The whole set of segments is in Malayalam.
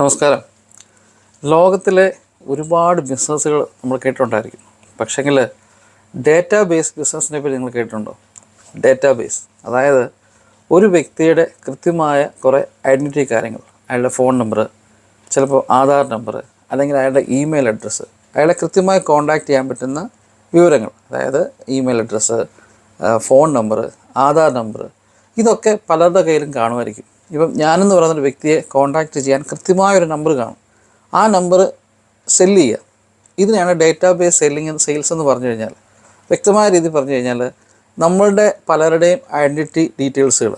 നമസ്കാരം. ലോകത്തിലെ ഒരുപാട് ബിസിനസ്സുകൾ നമ്മൾ കേട്ടിട്ടുണ്ടായിരിക്കും. പക്ഷേങ്കിൽ ഡേറ്റാ ബേസ് ബിസിനസ്സിനെ പറ്റി നിങ്ങൾ കേട്ടിട്ടുണ്ടോ? ഡേറ്റാ ബേസ് അതായത് ഒരു വ്യക്തിയുടെ കൃത്യമായ കുറേ ഐഡന്റിറ്റി കാര്യങ്ങൾ. അയാളുടെ ഫോൺ നമ്പർ ചിലപ്പോൾ ആധാർ നമ്പർ അല്ലെങ്കിൽ അയാളുടെ ഇമെയിൽ അഡ്രസ്സ് അയാളെ കൃത്യമായി കോൺടാക്റ്റ് ചെയ്യാൻ പറ്റുന്ന വിവരങ്ങൾ. അതായത് email address phone number Aadhaar number ഇതൊക്കെ പലരുടെ കയ്യിലും കാണുമായിരിക്കും. ഇപ്പം ഞാനെന്ന് പറയുന്നൊരു വ്യക്തിയെ കോൺടാക്റ്റ് ചെയ്യാൻ കൃത്യമായൊരു നമ്പർ കാണും. ആ നമ്പർ സെല്ല് ചെയ്യുക. ഇതിനെയാണ് ഡേറ്റാ ബേസ് സെല്ലിങ് സെയിൽസ് എന്ന് പറഞ്ഞു കഴിഞ്ഞാൽ. വ്യക്തമായ രീതിയിൽ പറഞ്ഞു കഴിഞ്ഞാൽ നമ്മളുടെ പലരുടെയും ഐഡന്റിറ്റി ഡീറ്റെയിൽസുകൾ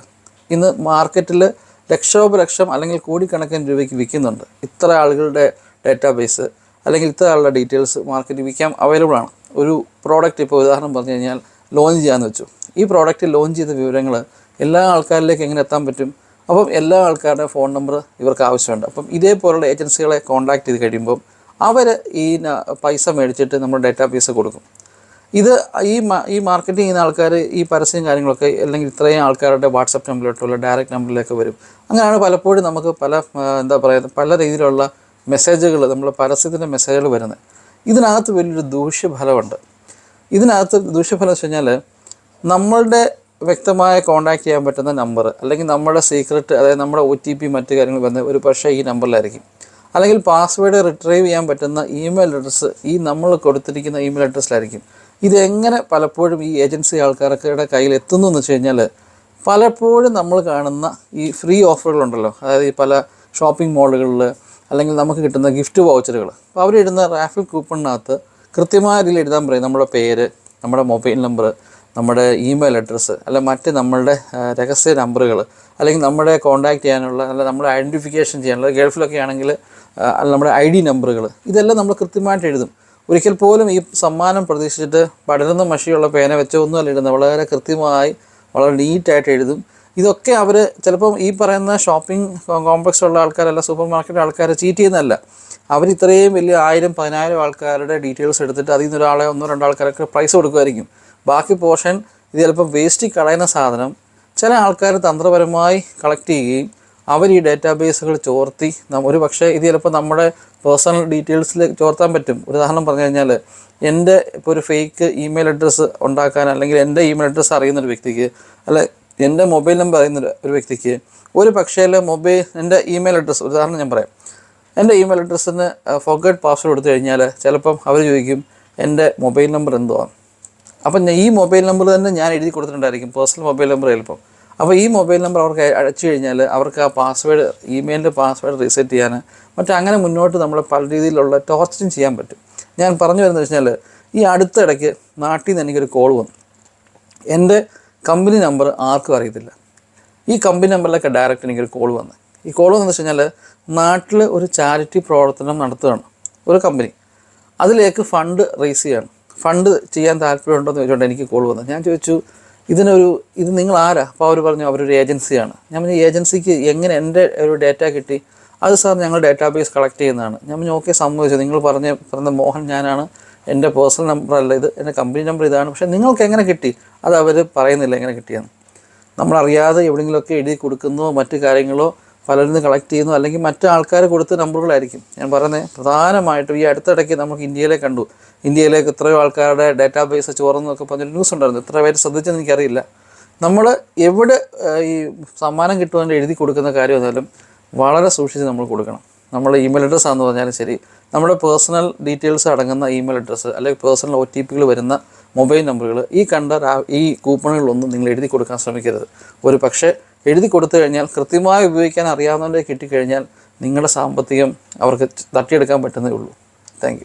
ഇന്ന് മാർക്കറ്റിൽ ലക്ഷോപലക്ഷം അല്ലെങ്കിൽ കോടിക്കണക്കിന് രൂപയ്ക്ക് വിൽക്കുന്നുണ്ട്. ഇത്ര ആളുകളുടെ ഡേറ്റാ ബേസ് അല്ലെങ്കിൽ ഇത്ര ആളുടെ ഡീറ്റെയിൽസ് മാർക്കറ്റിൽ വിൽക്കാൻ അവൈലബിൾ ആണ്. ഒരു പ്രോഡക്റ്റ് ഇപ്പോൾ ഉദാഹരണം പറഞ്ഞു കഴിഞ്ഞാൽ ലോഞ്ച് ചെയ്യാമെന്ന് വെച്ചു. ഈ പ്രോഡക്റ്റ് ലോഞ്ച് ചെയ്ത വിവരങ്ങൾ എല്ലാ ആൾക്കാരിലേക്ക് എങ്ങനെ എത്താൻ പറ്റും? അപ്പം എല്ലാ ആൾക്കാരുടെ ഫോൺ നമ്പർ ഇവർക്ക് ആവശ്യമുണ്ട്. അപ്പം ഇതേപോലുള്ള ഏജൻസികളെ കോൺടാക്ട് ചെയ്ത് കഴിയുമ്പം അവർ ഈ പൈസ മേടിച്ചിട്ട് നമ്മൾ ഡേറ്റാ ബേസ് കൊടുക്കും. ഇത് ഈ ഈ മാർക്കറ്റിംഗ് ചെയ്യുന്ന ആൾക്കാർ ഈ പരസ്യം കാര്യങ്ങളൊക്കെ അല്ലെങ്കിൽ ഇത്രയും ആൾക്കാരുടെ വാട്സപ്പ് നമ്പറിലോട്ടുള്ള ഡയറക്റ്റ് നമ്പറിലേക്ക് വരും. അങ്ങനെയാണ് പലപ്പോഴും നമുക്ക് പല എന്താ പറയുക പല രീതിയിലുള്ള മെസ്സേജുകൾ നമ്മൾ പരസ്യത്തിന്റെ മെസ്സേജുകൾ വരുന്നത്. ഇതിനകത്ത് വലിയൊരു ദൂഷ്യഫലമുണ്ട്. ഇതിനകത്ത് ദൂഷ്യഫലം വെച്ച് കഴിഞ്ഞാൽ നമ്മളുടെ വ്യക്തമായ കോൺടാക്ട് ചെയ്യാൻ പറ്റുന്ന നമ്പർ അല്ലെങ്കിൽ നമ്മുടെ സീക്രട്ട് അതായത് നമ്മുടെ ഒ ടി പി മറ്റു കാര്യങ്ങൾ വന്ന ഒരു പക്ഷേ ഈ നമ്പറിലായിരിക്കും അല്ലെങ്കിൽ പാസ്വേഡ് റിട്രീവ് ചെയ്യാൻ പറ്റുന്ന ഇമെയിൽ അഡ്രസ്സ് ഈ നമ്മൾ കൊടുത്തിരിക്കുന്ന ഇമെയിൽ അഡ്രസ്സിലായിരിക്കും ഇതെങ്ങനെ പലപ്പോഴും ഈ ഏജൻസി ആൾക്കാരുടെ കയ്യിൽ എത്തുന്നു എന്ന് വെച്ച് കഴിഞ്ഞാൽ പലപ്പോഴും നമ്മൾ കാണുന്ന ഈ ഫ്രീ ഓഫറുകളുണ്ടല്ലോ അതായത് ഈ പല ഷോപ്പിംഗ് മാളുകളിൽ അല്ലെങ്കിൽ നമുക്ക് കിട്ടുന്ന ഗിഫ്റ്റ് വൗച്ചറുകൾ അപ്പോൾ അവരിടുന്ന റാഫിൽ കൂപ്പണിനകത്ത് കൃത്യമായ രീതിയിൽ എഴുതാൻ പറയും. നമ്മുടെ പേര് നമ്മുടെ മൊബൈൽ നമ്പർ നമ്മുടെ ഇമെയിൽ അഡ്രസ്സ് അല്ല മറ്റ് നമ്മളുടെ രഹസ്യ നമ്പറുകൾ അല്ലെങ്കിൽ നമ്മുടെ കോൺടാക്റ്റ് ചെയ്യാനുള്ള അല്ല നമ്മുടെ ഐഡന്റിഫിക്കേഷൻ ചെയ്യാനുള്ള ഗൾഫിലൊക്കെ ആണെങ്കിൽ അല്ല നമ്മുടെ ഐ ഡി നമ്പറുകൾ ഇതെല്ലാം നമ്മൾ കൃത്യമായിട്ട് എഴുതും. ഒരിക്കൽ പോലും ഈ സമ്മാനം പ്രതീക്ഷിച്ചിട്ട് പടരുന്ന മഷിയുള്ള പേന വെച്ചോ ഒന്നുമല്ല ഇടുന്നത്. വളരെ കൃത്യമായി വളരെ നീറ്റായിട്ട് എഴുതും. ഇതൊക്കെ അവർ ചിലപ്പം ഈ പറയുന്ന ഷോപ്പിംഗ് കോംപ്ലക്സ് ഉള്ള ആൾക്കാരല്ല സൂപ്പർ മാർക്കറ്റ് ആൾക്കാർ ചീറ്റ് ചെയ്യുന്നതല്ല. അവർ ഇത്രയും വലിയ ആയിരം പതിനായിരം ആൾക്കാരുടെ ഡീറ്റെയിൽസ് എടുത്തിട്ട് അതിൽ നിന്ന് ഒരാളെ ഒന്നോ രണ്ടോ ആൾക്കാരൊക്കെ പ്രൈസ് കൊടുക്കുമായിരിക്കും. ബാക്കി പോർഷൻ ഇത് ചിലപ്പോൾ വേസ്റ്റ് കളയുന്ന സാധനം ചില ആൾക്കാർ തന്ത്രപരമായി കളക്ട് ചെയ്യുകയും അവർ ഈ ഡേറ്റാബേസുകൾ ചോർത്തി ഒരു പക്ഷേ ഇത് ചിലപ്പോൾ നമ്മുടെ പേഴ്സണൽ ഡീറ്റെയിൽസിൽ ചോർത്താൻ പറ്റും. ഉദാഹരണം പറഞ്ഞു കഴിഞ്ഞാൽ എന്റെ ഇപ്പോൾ ഒരു ഫേക്ക് ഇമെയിൽ അഡ്രസ്സ് ഉണ്ടാക്കാൻ അല്ലെങ്കിൽ എന്റെ ഇമെയിൽ അഡ്രസ്സ് അറിയുന്ന ഒരു വ്യക്തിക്ക് അല്ല എന്റെ മൊബൈൽ നമ്പർ അറിയുന്ന ഒരു- വ്യക്തിക്ക് ഒരു പക്ഷേ മൊബൈൽ എന്റെ ഇമെയിൽ അഡ്രസ്സ് ഉദാഹരണം ഞാൻ പറയാം. എന്റെ ഇമെയിൽ അഡ്രസ്സിന് ഫോർഗേഡ് പാസ്വേഡ് കൊടുത്തു കഴിഞ്ഞാൽ ചിലപ്പം അവർ ചോദിക്കും എന്റെ മൊബൈൽ നമ്പർ എന്തുവാണ് അപ്പം ഈ മൊബൈൽ നമ്പർ തന്നെ ഞാൻ എഴുതി കൊടുത്തിട്ടുണ്ടായിരിക്കും. പേഴ്സണൽ മൊബൈൽ നമ്പർ ചിലപ്പം. അപ്പോൾ ഈ മൊബൈൽ നമ്പർ അവർക്ക് അടച്ചു കഴിഞ്ഞാൽ അവർക്ക് ആ പാസ്വേഡ് ഇമെയിലിന്റെ പാസ്വേഡ് റീസെറ്റ് ചെയ്യാൻ മറ്റേ അങ്ങനെ മുന്നോട്ട് നമ്മൾ പല രീതിയിലുള്ള ടോർച്ചും ചെയ്യാൻ പറ്റും. ഞാൻ പറഞ്ഞു വരുന്നത് വെച്ചാൽ ഈ അടുത്തിടയ്ക്ക് നാട്ടിൽ നിന്ന് എനിക്കൊരു കോൾ വന്നു. എന്റെ കമ്പനി നമ്പർ ആർക്കും അറിയത്തില്ല. ഈ കമ്പനി നമ്പറിലൊക്കെ ഡയറക്റ്റ് എനിക്കൊരു കോൾ വന്നു. ഈ കോൾ വന്നെന്ന് വെച്ച് കഴിഞ്ഞാൽ നാട്ടിൽ ഒരു ചാരിറ്റി പ്രവർത്തനം നടത്തുകയാണ് ഒരു കമ്പനി. അതിലേക്ക് ഫണ്ട് റേസ് ചെയ്യാണ്. ഫണ്ട് ചെയ്യാൻ താല്പര്യമുണ്ടോ എന്ന് ചോദിച്ചുകൊണ്ട് എനിക്ക് കോൾ വന്നത് ഞാൻ ചോദിച്ചു ഇതിനൊരു ഇത് നിങ്ങൾ ആരാ അപ്പോൾ അവർ പറഞ്ഞു അവരൊരു ഏജൻസിയാണ്. ഞാൻ പറഞ്ഞു ഏജൻസിക്ക് എങ്ങനെ എന്റെ ഒരു ഡേറ്റ കിട്ടി? അത് സാർ ഞങ്ങൾ ഡേറ്റാബേസ് കളക്ട് ചെയ്യുന്നതാണ്. ഞാൻ പറഞ്ഞു ഓക്കെ സമ്മതിച്ചു നിങ്ങൾ പറഞ്ഞ പറഞ്ഞ മോഹൻ ഞാനാണ് എന്റെ പേഴ്സണൽ നമ്പർ അല്ല ഇത് എന്റെ കമ്പനി നമ്പർ ഇതാണ് പക്ഷേ നിങ്ങൾക്ക് എങ്ങനെ കിട്ടി? അത് അവർ പറയുന്നില്ല എങ്ങനെ കിട്ടിയെന്ന്. നമ്മളറിയാതെ എവിടെയെങ്കിലുമൊക്കെ എഴുതി കൊടുക്കുന്നോ മറ്റു കാര്യങ്ങളോ പലരിൽ നിന്ന് കളക്ട് ചെയ്യുന്നു. അല്ലെങ്കിൽ മറ്റു ആൾക്കാർ കൊടുത്ത നമ്പറുകളായിരിക്കും ഞാൻ പറയുന്നത് പ്രധാനമായിട്ടും ഈ അടുത്തിടയ്ക്ക് നമുക്ക് ഇന്ത്യയിലെ കണ്ടു. ഇന്ത്യയിലേക്ക് എത്രയോ ആൾക്കാരുടെ ഡേറ്റാബേസ് ചോർന്നൊക്കെ പറഞ്ഞ ന്യൂസ് ഉണ്ടായിരുന്നു. എത്ര പേര് ശ്രദ്ധിച്ചെന്ന് എനിക്കറിയില്ല. നമ്മൾ എവിടെ ഈ സമ്മാനം കിട്ടുമെന്ന് എഴുതി കൊടുക്കുന്ന കാര്യം എന്നാലും വളരെ സൂക്ഷിച്ച് നമ്മൾ കൊടുക്കണം. നമ്മൾ ഇമെയിൽ അഡ്രസ്സ് ആണെന്ന് പറഞ്ഞാലും ശരി. നമ്മുടെ പേഴ്സണൽ ഡീറ്റെയിൽസ് അടങ്ങുന്ന ഇമെയിൽ അഡ്രസ്സ് അല്ലെങ്കിൽ പേഴ്സണൽ ഒ ടി പികൾ വരുന്ന മൊബൈൽ നമ്പറുകൾ ഈ കണ്ട ഈ കൂപ്പണുകളൊന്നും നിങ്ങൾ എഴുതി കൊടുക്കാൻ ശ്രമിക്കരുത്. ഒരു പക്ഷേ എഴുതി കൊടുത്തു കഴിഞ്ഞാൽ കൃത്യമായി ഉപയോഗിക്കാൻ അറിയാവുന്നവരെ കിട്ടിക്കഴിഞ്ഞാൽ നിങ്ങളുടെ സാമ്പത്തികം അവർക്ക് തട്ടിയെടുക്കാൻ പറ്റുന്നേ ഉള്ളൂ. താങ്ക്